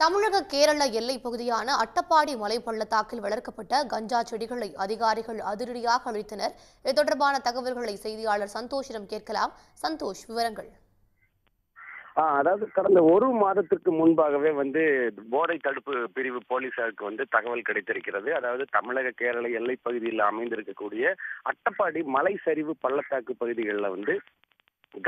தமிழக கேரள எல்லைப் பகுதியான அட்டப்பாடி மலை பள்ளத்தாக்கில் வளர்க்கப்பட்ட கஞ்சா செடிகளை அதிகாரிகள் அதிரடியாக அழித்தனர். இது தொடர்பான தகவல்களை செய்தியாளர் சந்தோஷிடம் கேட்கலாம். சந்தோஷ் விவரங்கள். அதாவது கடந்த ஒரு மாதத்திற்கு முன்பாகவே வந்து போதை தடுப்பு பிரிவு போலீசாருக்கு வந்து தகவல் கிடைத்திருக்கிறது. அதாவது தமிழக கேரள எல்லைப் பகுதியில் அமைந்திருக்கக்கூடிய அட்டப்பாடி மலை சரிவு பள்ளத்தாக்கு பகுதிகளில் வந்து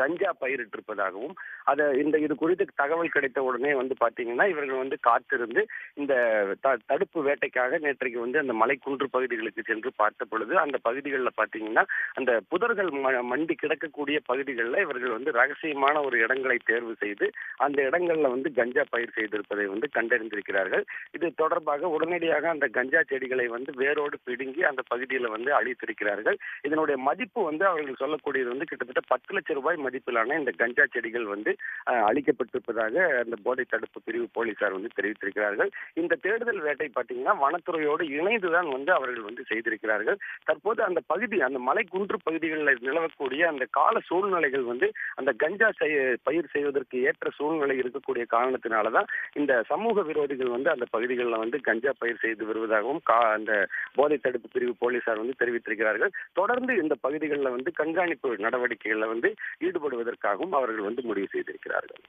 கஞ்சா பயிரிட்டிருப்பதாகவும் அதை இந்த இது குறித்து தகவல் கிடைத்த உடனே வந்து பாத்தீங்கன்னா இவர்கள் வந்து காத்திருந்து இந்த த- தடுப்பு வேட்டைக்காக நேற்றைக்கு வந்து அந்த மலைக்குன்று பகுதிகளுக்கு சென்று பார்த்த பொழுது அந்த பகுதிகளில் பாத்தீங்கன்னா அந்த புதர்கள் ம- மண்டி கிடக்கக்கூடிய பகுதிகளில் இவர்கள் வந்து ரகசியமான ஒரு இடங்களை தேர்வு செய்து அந்த இடங்கள்ல வந்து கஞ்சா பயிர் செய்திருப்பதை வந்து கண்டறிந்திருக்கிறார்கள். இது தொடர்பாக உடனடியாக அந்த கஞ்சா செடிகளை வந்து வேரோடு பிடுங்கி அந்த பகுதியில் வந்து அழித்திருக்கிறார்கள். இதனுடைய மதிப்பு வந்து அவர்கள் சொல்லக்கூடியது வந்து கிட்டத்தட்ட பத்து லட்சம் ரூபாய் மதிப்பிலான இந்த கஞ்சா செடிகள் வந்து அழிக்கப்பட்டிருப்பதாக அந்த போதை தடுப்பு பிரிவு போலீசார் வந்து தெரிவித்திருக்கிறார்கள். இந்த தேடுதல் வேட்டை பார்த்தீங்கன்னா வனத்துறையோடு இணைந்துதான் வந்து அவர்கள் வந்து செய்திருக்கிறார்கள். தற்போது அந்த பகுதி அந்த மலை குன்று பகுதிகளில் நிலவக்கூடிய அந்த கால சூழ்நிலைகள் வந்து அந்த கஞ்சா செய்- பயிர் செய்வதற்கு ஏற்ற சூழ்நிலை இருக்கக்கூடிய காரணத்தினாலதான் இந்த சமூக விரோதிகள் வந்து அந்த பகுதிகளில் வந்து கஞ்சா பயிர் செய்து வருவதாகவும் அந்த போதை தடுப்பு பிரிவு போலீசார் வந்து தெரிவித்திருக்கிறார்கள். தொடர்ந்து இந்த பகுதிகளில் வந்து கண்காணிப்பு நடவடிக்கைகளில் வந்து ஈடுபடுவதற்காகவும் அவர்கள் வந்து முடிவு செய்திருக்கிறார்கள்.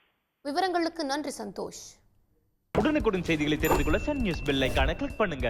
விவரங்களுக்கு நன்றி சந்தோஷ். உடனுக்குடன் செய்திகளை தெரிந்து கொள்ள சன் நியூஸ் பெல் ஐகானை கிளிக் பண்ணுங்க.